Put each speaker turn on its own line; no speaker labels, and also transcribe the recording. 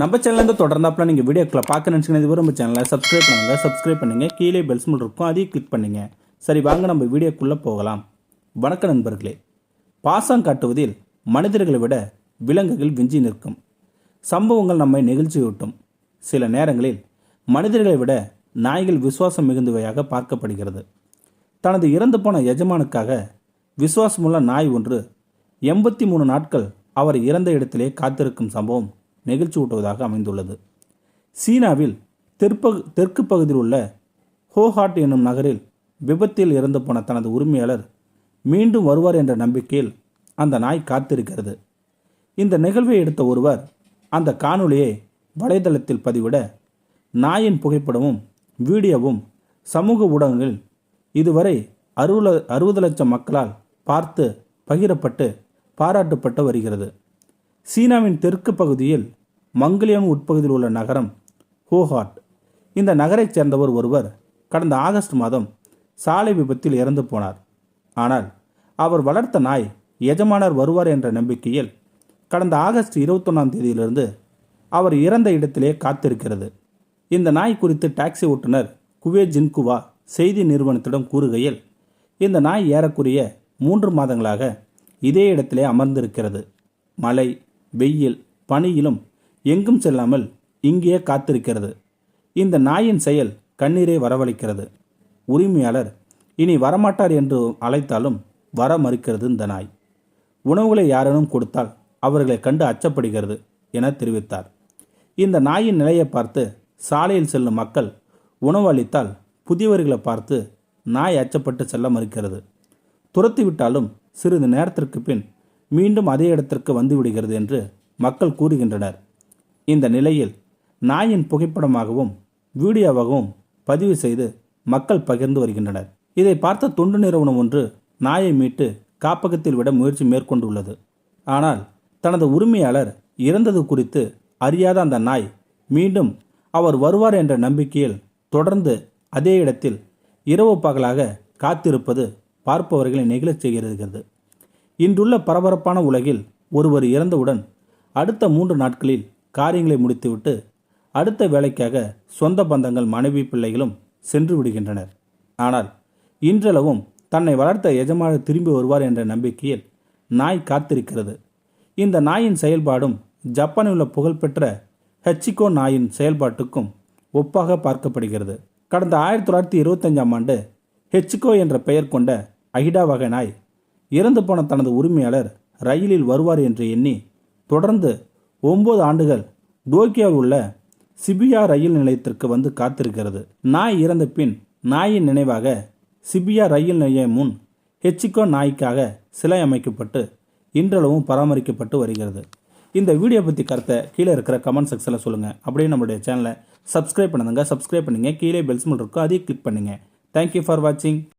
நம்ம சேனல்லேருந்து தொடர்ந்தாப்பில் நீங்கள் வீடியோக்களை பார்க்க நினச்சிங்கன்னா இது நம்ம சேனலை சப்ஸ்கிரைப் பண்ணுங்கள் சப்ஸ்கிரைப் பண்ணுங்கள் கீழே பெல்ஸ் மூல் இருக்கும். அதையும் கிளிக் பண்ணுங்க. சரி வாங்க நம்ம வீடியோக்குள்ளே போகலாம். வணக்க நண்பர்களே. பாசம் காட்டுவதில் மனிதர்களை விட விலங்குகள் விஞ்சி நிற்கும். சம்பவங்கள் நம்மை நெகிழ்ச்சியூட்டும். சில நேரங்களில் மனிதர்களை விட நாய்கள் விசுவாசம் மிகுந்தவையாக பார்க்கப்படுகிறது. தனது இறந்து போன எஜமானுக்காக விசுவாசமுள்ள நாய் ஒன்று எண்பத்தி மூணு நாட்கள் அவர் இறந்த இடத்திலே காத்திருக்கும் சம்பவம் நெகிழ்ச்சி ஊட்டுவதாக அமைந்துள்ளது. சீனாவில் தெற்பகு தெற்கு பகுதியில் உள்ள ஹோஹாட் என்னும் நகரில் விபத்தில் இறந்து போன தனது உரிமையாளர் மீண்டும் வருவார் என்ற நம்பிக்கையில் அந்த நாய் காத்திருக்கிறது. இந்த நிகழ்வை எடுத்த ஒருவர் அந்த காணொளியை வலைதளத்தில் பதிவிட நாயின் புகைப்படமும் வீடியோவும் சமூக ஊடகங்களில் இதுவரை அறுபது அறுபது லட்சம் மக்களால் பார்த்து பகிரப்பட்டு பாராட்டப்பட்டு வருகிறது. சீனாவின் தெற்கு பகுதியில் மங்கலியம் உட்பகுதியில் உள்ள நகரம் ஹோஹாட். இந்த நகரைச் சேர்ந்தவர் ஒருவர் கடந்த ஆகஸ்ட் மாதம் சாலை விபத்தில் இறந்து போனார். ஆனால் அவர் வளர்த்த நாய் எஜமானர் வருவார் என்ற நம்பிக்கையில் கடந்த ஆகஸ்ட் இருபத்தொன்னாம் தேதியிலிருந்து அவர் இறந்த இடத்திலே காத்திருக்கிறது. இந்த நாய் குறித்து டாக்ஸி ஓட்டுநர் குவே ஜின்குவா செய்தி நிறுவனத்திடம் கூறுகையில் இந்த நாய் ஏறக்குறைய மூன்று மாதங்களாக இதே இடத்திலே அமர்ந்திருக்கிறது. மழை வெயில் பனியிலும் எங்கும் செல்லாமல் இங்கேயே காத்திருக்கிறது. இந்த நாயின் செயல் கண்ணீரை வரவழைக்கிறது. உரிமையாளர் இனி வரமாட்டார் என்று அழைத்தாலும் வர மறுக்கிறது இந்த நாய். உணவுகளை யாரேனும் கொடுத்தால் அவர்களை கண்டு அச்சப்படுகிறது என தெரிவித்தார். இந்த நாயின் நிலையை பார்த்து சாலையில் செல்லும் மக்கள் உணவு அளித்தால் புதியவர்களை பார்த்து நாய் அச்சப்பட்டு செல்ல மறுக்கிறது. துரத்திவிட்டாலும் சிறிது நேரத்திற்கு பின் மீண்டும் அதே இடத்திற்கு வந்துவிடுகிறது என்று மக்கள் கூறுகின்றனர். இந்த நிலையில் நாயின் புகைப்படமாகவும் வீடியோவாகவும் பதிவு செய்து மக்கள் பகிர்ந்து வருகின்றனர். இதை பார்த்த தொண்டு நிறுவனம் ஒன்று நாயை மீட்டு காப்பகத்தில் விட முயற்சி மேற்கொண்டுள்ளது. ஆனால் தனது உரிமையாளர் இறந்தது குறித்து அறியாத அந்த நாய் மீண்டும் அவர் வருவார் என்ற நம்பிக்கையில் தொடர்ந்து அதே இடத்தில் இரவு பகலாக காத்திருப்பது பார்ப்பவர்களை நெகிழச் செய்கிறது. இன்றுள்ள பரபரப்பான உலகில் ஒருவர் இறந்தவுடன் அடுத்த மூன்று நாட்களில் காரியங்களை முடித்துவிட்டு அடுத்த வேலைக்காக சொந்த பந்தங்கள் மனைவி பிள்ளைகளும் சென்று விடுகின்றனர். ஆனால் இன்றளவும் தன்னை வளர்த்த எஜமானர் திரும்பி வருவார் என்ற நம்பிக்கையில் நாய் காத்திருக்கிறது. இந்த நாயின் செயல்பாடும் ஜப்பானில் உள்ள புகழ்பெற்ற ஹெச்சிகோ நாயின் செயல்பாட்டுக்கும் ஒப்பாக பார்க்கப்படுகிறது. கடந்த ஆயிரத்தி தொள்ளாயிரத்தி இருபத்தஞ்சாம் ஆண்டு ஹெச்சிகோ என்ற பெயர் கொண்ட அகிடா வகை நாய் இறந்து போன தனது உரிமையாளர் ரயிலில் வருவார் என்று எண்ணி தொடர்ந்து ஒன்பது ஆண்டுகள் டோக்கியோவில் உள்ள சிபியா ரயில் நிலையத்திற்கு வந்து காத்திருக்கிறது. நாய் இறந்த பின் நாயின் நினைவாக சிபியா ரயில் நிலையம் முன் ஹெச்சிகோ நாய்க்காக சிலை அமைக்கப்பட்டு இன்றளவும் பராமரிக்கப்பட்டு வருகிறது. இந்த வீடியோ பற்றி கருத்தை கீழே இருக்கிற கமெண்ட் செக்ஷனில் சொல்லுங்கள் அப்படியே நம்மளுடைய சேனலை சப்ஸ்கிரைப் பண்ணுங்க. சப்ஸ்கிரைப் பண்ணுங்கள் கீழே பெல் இருக்கும் அதையும் கிளிக் பண்ணுங்கள் தேங்க்யூ ஃபார் வாட்சிங்